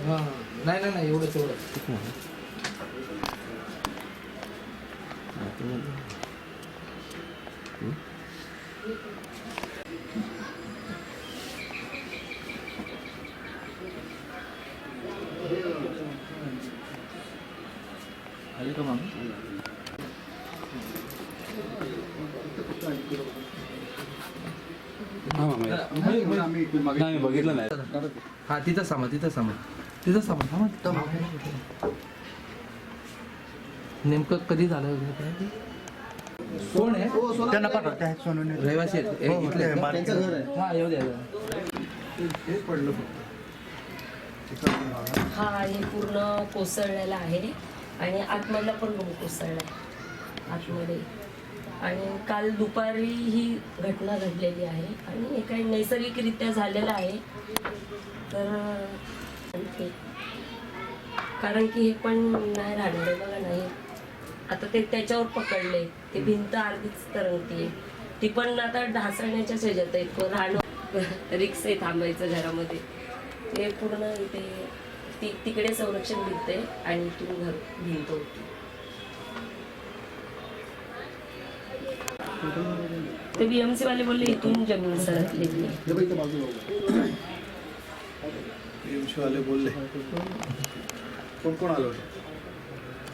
हां नाही नाही नाही एवढंच एवढं आली का माणूस नाही. बघितलं नाही. हा तिथं सामा तिथं सामा. तिथं थांबा. तिथं. नेमकं कधी झालं? कोण आहे? त्यांना पाठवा. त्या सोनूने. रहिवासी आहेत. हे इथले आहेत का? हा येऊ द्या येऊ द्या. हा हे पूर्ण कोसळलेला आहे. आणि आतमधला पण रूम कोसळला आहे. आतमध्ये. आणि काल दुपारी ही घटना घडलेली आहे. आणि हे काही नैसर्गिकरित्या झालेलं आहे. तर ते कारण की हे पण नाही राहणार बघा नाही. आता ते त्याच्यावर पकडले. ते भिंत अर्धीच तरंगती ती पण आता ढासळण्याच्याच ह्याच्यात आहे तो राहणं रिक्स आहे थांबायचं घरामध्ये. ते पूर्ण इथे ती तिकडे संरक्षण भिंत आहे आणि इथून घर भिंत होती ते बीएमसी वाले बोलले इथून जमीन सरकलेली आहे वाले बोलले. कोण कोण आलं होतं?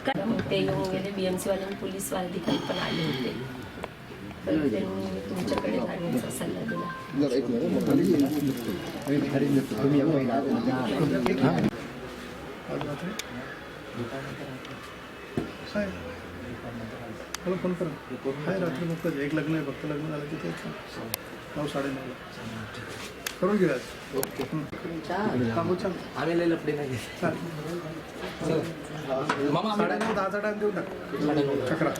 काय मग ते येऊन गेले बीएमसी वाले आणि पोलीस अधिकारी पण आले होते. तर त्यांनी तुमच्याकडे जाण्याचा सल्ला दिला. आज रात्री? हॅलो फोन करा. काय रात्री फक्त एक लग्न आहे फक्त लग्न झालं तिथे नऊ साडे नऊला करून घेऊया. छान आम्ही लय लपडे नाही घेत. चालेल. मामा आम्ही साडे नऊ दहाचा टाइम देऊन टाक. अकरा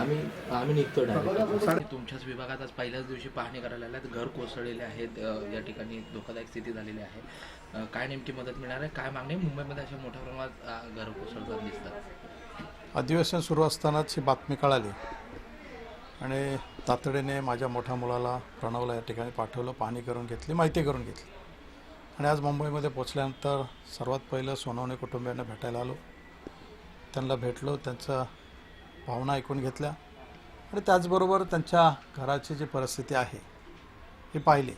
आम्ही आम्ही निघतो direct. तुमच्याच विभागात आज पहिल्याच दिवशी पाहणी करायला आल्यात. घर कोसळलेले आहेत. या ठिकाणी धोकादायक स्थिती झालेली आहे. काय नेमकी मदत मिळणार आहे? काय मागणी आहे? मुंबईमध्ये अशा मोठ्या प्रमाणात घर कोसळताना दिसतात. अधिवेशन सुरू असतानाच ही बातमी कळाली. आणि तातडीने माझ्या मोठ्या मुलाला प्रणवला या ठिकाणी पाठवलं पाहणी करून घेतली माहिती करून घेतली. आणि आज मुंबईमध्ये पोचल्यानंतर सर्वात पहिलं सोनवणे कुटुंबियांना भेटायला आलो. त्यांना भेटलो त्यांचं भावना ऐकून घेतल्या आणि त्याचबरोबर त्यांच्या घराची जी परिस्थिती आहे ही पाहिली.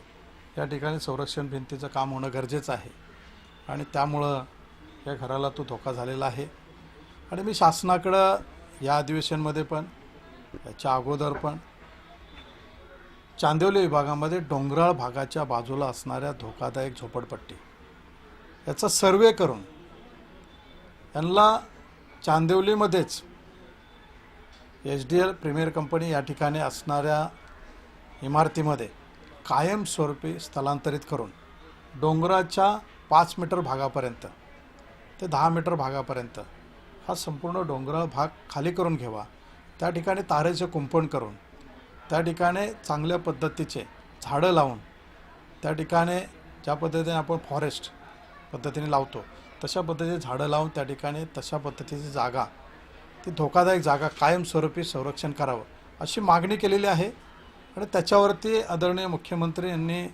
या ठिकाणी संरक्षण भिंतीचं काम होणं गरजेचं आहे. आणि त्यामुळं या घराला तो धोका झालेला आहे. आणि मी शासनाकडं या अधिवेशनमध्ये पण याच्या अगोदर पण चांदिवली विभागामध्ये डोंगराळ भागाच्या बाजूला असणाऱ्या धोकादायक झोपडपट्टी याचा सर्वे करून यांना चांदिवलीमध्येच H D L premier company या ठिकाणी असणाऱ्या इमारतीमध्ये कायमस्वरूपी स्थलांतरित करून डोंगराच्या पाच मीटर भागापर्यंत ते दहा मीटर भागापर्यंत हा संपूर्ण डोंगराळ भाग खाली करून घ्यावा त्या ठिकाणी तारेचे कुंपण करून त्या ठिकाणी चांगल्या पद्धतीचे झाडं लावून त्या ठिकाणी ज्या पद्धतीने आपण फॉरेस्ट पद्धतीने लावतो तशा पद्धतीने झाडं लावून त्या ठिकाणी तशा पद्धतीची जागा ती धोकादायक जागा कायमस्वरूपी संरक्षण करावं अशी मागणी केलेली आहे. आणि त्याच्यावरती आदरणीय मुख्यमंत्री यांनी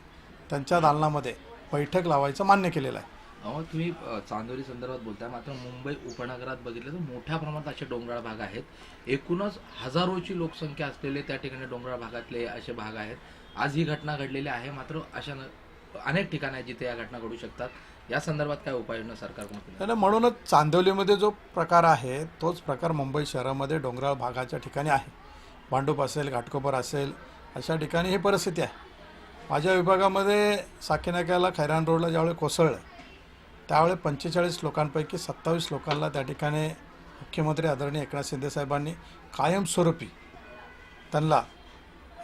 त्यांच्या दालनामध्ये बैठक लावायचं मान्य केलेलं आहे. अहो तुम्ही चांदोली संदर्भात बोलताय. मात्र मुंबई उपनगरात बघितलं तर मोठ्या प्रमाणात असे डोंगराळ भाग आहेत. एकूणच हजारोची लोकसंख्या असलेले त्या ठिकाणी डोंगराळ भागातले असे भाग आहेत. आज ही घटना घडलेली आहे. मात्र अशा न- अनेक ठिकाणं आहेत जिथे या घटना घडू शकतात. या संदर्भात काय उपाययोजना सरकारकडून म्हणूनच चांदिवलीमध्ये जो प्रकार आहे तोच प्रकार मुंबई शहरामध्ये डोंगराळ भागाच्या ठिकाणी आहे. भांडूप असेल घाटकोपर असेल अशा ठिकाणी ही परिस्थिती आहे. माझ्या विभागामध्ये साकीनाक्याला खैरान रोडला ज्यावेळी कोसळलं त्यावेळी पंचेचाळीस लोकांपैकी सत्तावीस लोकांना त्या ठिकाणी मुख्यमंत्री आदरणीय एकनाथ शिंदे साहेबांनी कायमस्वरूपी त्यांना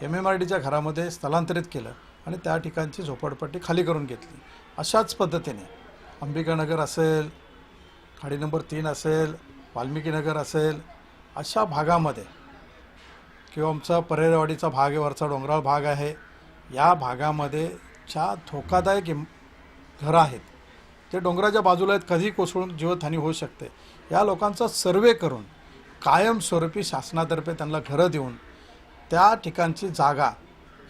एम एम आर डीच्या घरामध्ये स्थलांतरित केलं आणि त्या ठिकाणची झोपडपट्टी खाली करून घेतली. अशाच पद्धतीने अंबिकानगर असेल खाडी नंबर तीन असेल वाल्मिकीनगर असेल अशा भागामध्ये किंवा आमचा परेरवाडीचा भाग आहे वरचा डोंगराळ भाग आहे या भागामध्ये ज्या धोकादायक इम घरं आहेत जे डोंगराच्या बाजूला आहेत कधी कोसळून जीवतहानी होऊ शकते. या लोकांचा सर्वे करून कायमस्वरूपी शासनातर्फे त्यांना घरं देऊन त्या ठिकाणची जागा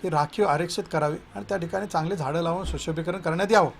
ही राखीव आरक्षित करावी आणि त्या ठिकाणी चांगली झाडं लावून सुशोभीकरण करण्यात यावं.